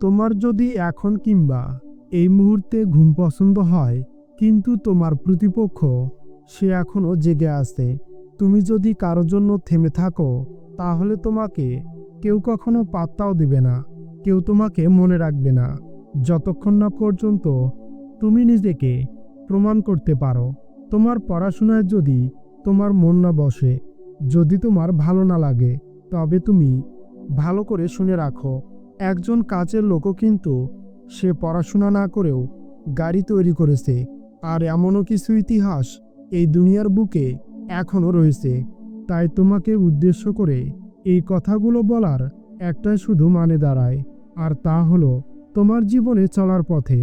তোমার যদি এখন কিংবা এই মুহূর্তে ঘুম পছন্দ হয়, কিন্তু তোমার প্রতিপক্ষ, সে এখনও জেগে আছে। তুমি যদি কারোর জন্য থেমে থাকো, তাহলে তোমাকে কেউ কখনো পাত্তাও দিবে না, কেউ তোমাকে মনে রাখবে না। যতক্ষণ না পর্যন্ত তুমি নিজেকে প্রমাণ করতে পারো, তোমার পড়াশোনায় যদি তোমার মন না বসে, যদি তোমার ভালো না লাগে, তবে তুমি ভালো করে শুনে রাখো। একজন কাজের লোকও কিন্তু সে পড়াশোনা না করেও গাড়ি তৈরি করেছে। আর এমনও কিছু ইতিহাস এই দুনিয়ার বুকে এখনও রয়েছে। তাই তোমাকে উদ্দেশ্য করে এই কথাগুলো বলার একটাই শুধু মানে দাঁড়ায়, আর তা হলো তোমার জীবনে চলার পথে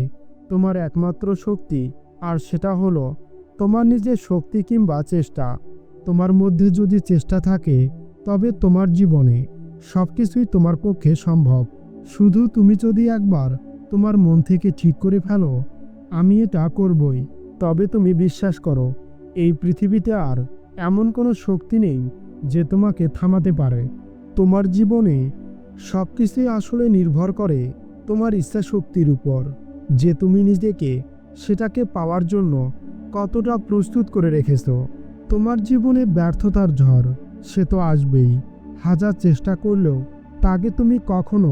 তোমার একমাত্র শক্তি, আর সেটা হলো তোমার নিজের শক্তি কিংবা চেষ্টা। তোমার মধ্যে যদি চেষ্টা থাকে, তবে তোমার জীবনে সব কিছুই তোমার পক্ষে সম্ভব। শুধু তুমি যদি একবার তোমার মন থেকে ঠিক করে ফেলো, আমি এটা করবই। তবে তুমি বিশ্বাস করো, এই পৃথিবীতে আর এমন কোনো শক্তি নেই যে তোমাকে থামাতে পারে। তোমার জীবনে সব কিছুই আসলে নির্ভর করে তোমার ইচ্ছা শক্তির উপর। যে তুমি নিজেকে সেটাকে পাওয়ার জন্য কতটা প্রস্তুত করে রেখেছো। তোমার জীবনে ব্যর্থতার ঝড়, সে তো আসবেই। হাজার চেষ্টা করলেও তাকে তুমি কখনো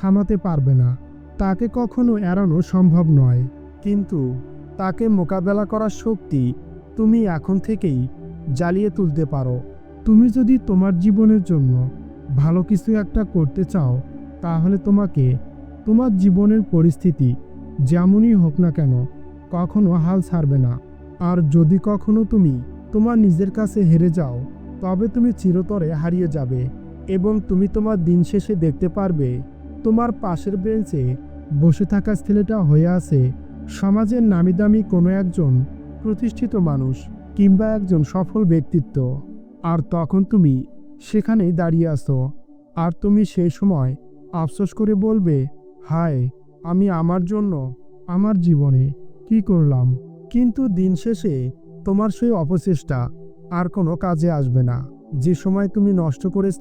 থামাতে পারবে না। তাকে কখনো এড়ানো সম্ভব নয়। কিন্তু তাকে মোকাবেলা করার শক্তি তুমি এখন থেকেই জ্বালিয়ে তুলতে পারো। তুমি যদি তোমার জীবনের জন্য ভালো কিছু একটা করতে চাও, তাহলে তোমাকে তোমার জীবনের পরিস্থিতি যেমনই হোক না কেন কখনো হাল ছাড়বে না। আর যদি কখনো তুমি তোমার নিজের কাছে হেরে যাও, তবে তুমি চিরতরে হারিয়ে যাবে এবং তুমি তোমার দিন শেষে দেখতে পারবে তোমার পাশের বেঞ্চে বসে থাকা ছেলেটা হয়ে আছে সমাজের নামি দামি কোনো একজন প্রতিষ্ঠিত মানুষ কিংবা একজন সফল ব্যক্তিত্ব। আর তখন তুমি সেখানেই দাঁড়িয়ে আসো আর তুমি সেই সময় আফসোস করে বলবে, হায়, আমি আমার জন্য, আমার জীবনে কি করলাম? কিন্তু দিন শেষে তোমার সেই অপচেষ্টা আর কোনো কাজে আসবে না। যে সময় তুমি নষ্ট করেছ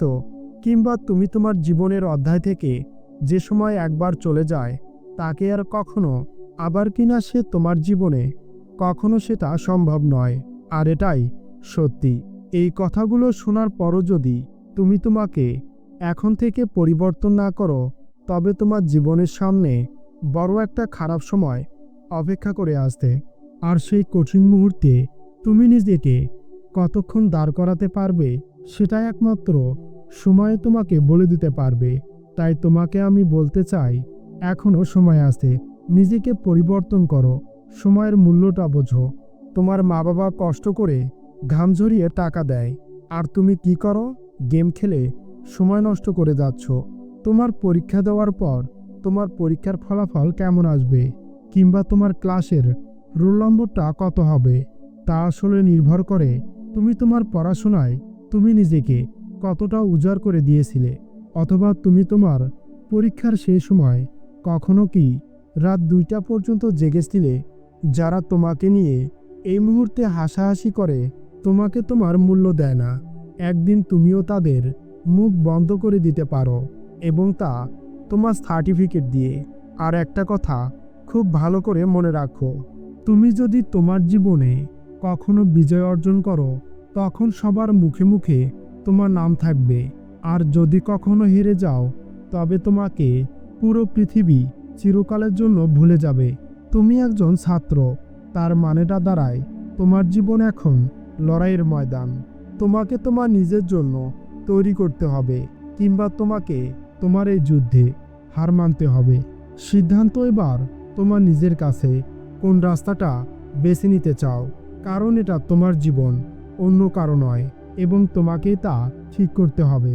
কিংবা তুমি তোমার জীবনের অধ্যায় থেকে যে সময় একবার চলে যায়, তাকে আর কখনো, আবার কিনা সে তোমার জীবনে, কখনো সেটা সম্ভব নয়। আর এটাই সত্যি। এই কথাগুলো শোনার পরও যদি তুমি তোমাকে এখন থেকে পরিবর্তন না করো, তবে তোমার জীবনের সামনে বড় একটা খারাপ সময় অপেক্ষা করে আসতে। আর সেই কঠিন মুহূর্তে তুমি নিজেকে কতক্ষণ দাঁড় করাতে পারবে সেটা একমাত্র সময় তোমাকে বলে দিতে পারবে। তাই তোমাকে আমি বলতে চাই, এখনও সময় আছে, নিজেকে পরিবর্তন করো, সময়ের মূল্যটা বোঝো। তোমার মা বাবা কষ্ট করে ঘাম ঝরিয়ে টাকা দেয়, আর তুমি কি করো? গেম খেলে সময় নষ্ট করে যাচ্ছ। তোমার পরীক্ষা দেওয়ার পর তোমার পরীক্ষার ফলাফল কেমন আসবে? কিংবা তোমার ক্লাসের রোল নম্বরটা কত হবে? তা আসলে নির্ভর করে তুমি তোমার পড়াশোনায় তুমি নিজেকে কতটা উজাড় করে দিয়েছিলে। অথবা তুমি তোমার পরীক্ষার সেই সময় কখনো কি রাত দুইটা পর্যন্ত জেগেছিলে যারা তোমাকে নিয়ে এই মুহূর্তে হাসাহাসি করে, তোমাকে তোমার মূল্য দেয় না। একদিন তুমিও তাদের মুখ বন্ধ করে দিতে পারো এবং তা তোমার সার্টিফিকেট দিয়ে। আর একটা কথা খুব ভালো করে মনে রাখো, তুমি যদি তোমার জীবনে কখনো বিজয় অর্জন করো, তখন সবার মুখে মুখে তোমার নাম থাকবে। আর যদি কখনো হেরে যাও, তবে তোমাকে পুরো পৃথিবী চিরকালের জন্য ভুলে যাবে। তুমি একজন ছাত্র, তার মানেটা দাঁড়ায় তোমার জীবন এখন লড়াইয়ের ময়দান। তোমাকে তোমার নিজের জন্য তৈরি করতে হবে, কিংবা তোমাকে তোমার এই যুদ্ধে হার মানতে হবে। সিদ্ধান্ত এবার তোমার নিজের কাছে কোন রাস্তাটা বেছে নিতে চাও, কারণ এটা তোমার জীবন, অন্য কারও নয়, এবং তোমাকেই তা ঠিক করতে হবে।